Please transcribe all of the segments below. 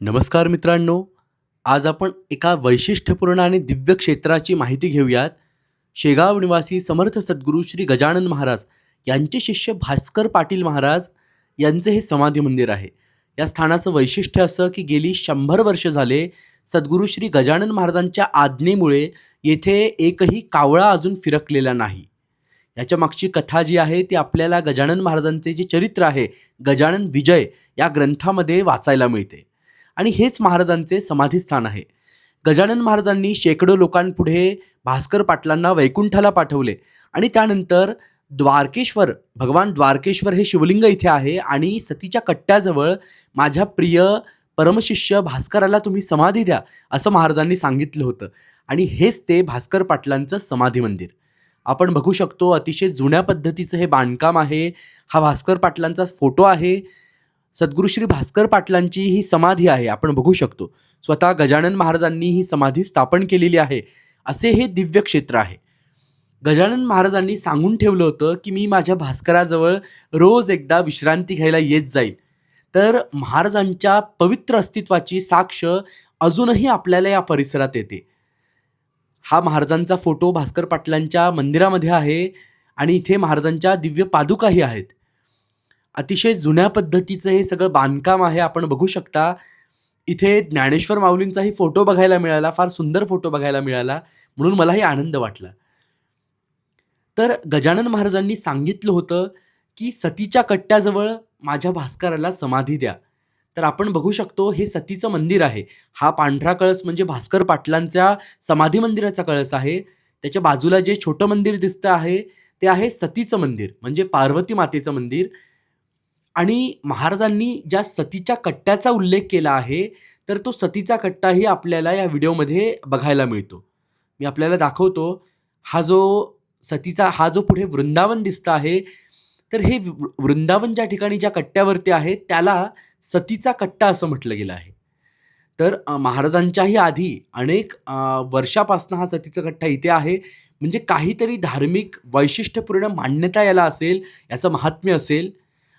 नमस्कार मित्रांनो आज आपण एका वैशिष्ट्यपूर्ण आणि दिव्य क्षेत्राची माहिती घेऊयात. शेगाव निवासी समर्थ सद्गुरू श्री गजानन महाराज यांचे शिष्य भास्कर पाटील महाराज यांचे हे समाधी मंदिर आहे. या स्थानाचं वैशिष्ट्य असं की गेली शंभर वर्ष झाले सद्गुरू श्री गजानन महाराजांच्या आज्ञेमुळे येथे एकही कावळा अजून फिरकलेला नाही. याच्या मागची कथा जी आहे ती आपल्याला गजानन महाराजांचे जे चरित्र आहे गजानन विजय या ग्रंथामध्ये वाचायला मिळते. आणि हेच महाराजांचे समाधीस्थान आहे. गजानन महाराजांनी शेकडो लोकांपुढे भास्कर पाटलांना वैकुंठाला पाठवले आणि त्यानंतर द्वारकेश्वर भगवान द्वारकेश्वर हे शिवलिंग इथे आहे आणि सतीच्या कट्ट्याजवळ माझ्या प्रिय परमशिष्य भास्कराला तुम्ही समाधी द्या असं महाराजांनी सांगितलं होतं. आणि हेच ते भास्कर पाटलांचं समाधी मंदिर. आपण बघू शकतो अतिशय जुन्या पद्धतीचं हे बांधकाम आहे. हा भास्कर पाटलांचा फोटो आहे. सद्गुरू श्री भास्कर पाटलांची ही समाधी आहे आपण बघू शकतो. स्वतः गजानन महाराजांनी ही समाधी स्थापन केलेली आहे असे हे दिव्य क्षेत्र आहे. गजानन महाराजांनी सांगून ठेवलं होतं की मी माझ्या भास्कराजवळ रोज एकदा विश्रांती घ्यायला येत जाईल तर महाराजांच्या पवित्र अस्तित्वाची साक्ष अजूनही आपल्याला या परिसरात येते. हा महाराजांचा फोटो भास्कर पाटलांच्या मंदिरामध्ये आहे आणि इथे महाराजांच्या दिव्य पादुकाही आहेत. अतिशय जुन्या पद्धतीचं हे सगळं बांधकाम आहे. आपण बघू शकता इथे ज्ञानेश्वर माऊलींचाही फोटो बघायला मिळाला फार सुंदर फोटो बघायला मिळाला म्हणून मलाही आनंद वाटला. तर गजानन महाराजांनी सांगितलं होतं की सतीच्या कट्ट्याजवळ माझ्या भास्कराला समाधी द्या. तर आपण बघू शकतो हे सतीचं मंदिर आहे. हा पांढरा कळस म्हणजे भास्कर पाटलांच्या समाधी मंदिराचा कळस आहे. त्याच्या बाजूला जे छोटं मंदिर दिसतं आहे ते आहे सतीचं मंदिर म्हणजे पार्वती मातेचं मंदिर. आणि महाराजांनी ज्या सतीच्या कट्ट्याचा उल्लेख केला आहे तर तो सतीचा कट्टाही आपल्याला या व्हिडिओमध्ये बघायला मिळतो. मी आपल्याला दाखवतो हा जो सतीचा हा जो पुढे वृंदावन दिसतं आहे तर हे वृंदावन ज्या ठिकाणी ज्या कट्ट्यावरती आहे त्याला सतीचा कट्टा असं म्हटलं गेलं आहे. तर महाराजांच्याही आधी अनेक वर्षापासनं हा सतीचा कट्टा इथे आहे. म्हणजे काहीतरी धार्मिक वैशिष्ट्यपूर्ण मान्यता याला असेल याचं महात्म्य असेल.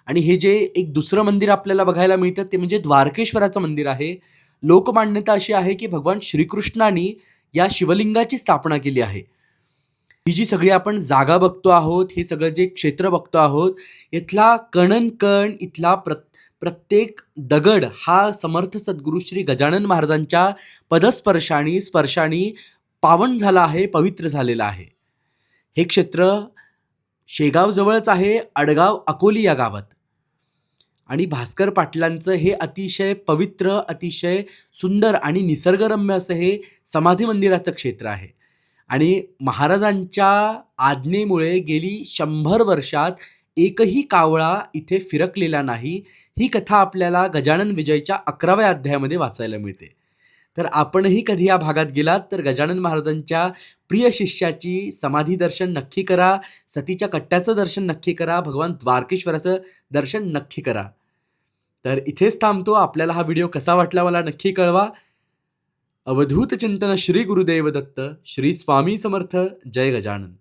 आणि हे जे एक दुसरं मंदिर आपल्याला बघायला मिळतं ते म्हणजे द्वारकेश्वराचं मंदिर आहे. लोकमान्यता अशी आहे की भगवान श्रीकृष्णाने या शिवलिंगाची स्थापना केली आहे. ही जी सगळी आपण जागा बघतो आहोत हे सगळं जे क्षेत्र बघतो आहोत इथला कणन कण इथला प्र प्रत्येक दगड हा समर्थ सद्गुरू श्री गजानन महाराजांच्या पदस्पर्शाने स्पर्शाने पावन झाला आहे पवित्र झालेलं आहे. हे क्षेत्र शेगावजवळच आहे अडगाव अकोली या गावात. आणि भास्कर पाटलांचं हे अतिशय पवित्र अतिशय सुंदर आणि निसर्गरम्य असं हे समाधी मंदिराचं क्षेत्र आहे. आणि महाराजांच्या आज्ञेमुळे गेली शंभर वर्षात एकही कावळा इथे फिरकलेला नाही. ही कथा आपल्याला गजानन विजयच्या अकराव्या अध्यायामध्ये वाचायला मिळते. तर आपणही कधी या भागात गेलात तर गजानन महाराजांच्या प्रिय शिष्याची समाधी दर्शन नक्की करा सतीच्या कट्ट्याचं दर्शन नक्की करा भगवान द्वारकेश्वराचं दर्शन नक्की करा. तर इथेच थांबतो. आपल्याला हा व्हिडिओ कसा वाटला मला नक्की कळवा. अवधूत चिंतन श्री गुरुदेव दत्त श्री स्वामी समर्थ जय गजानन.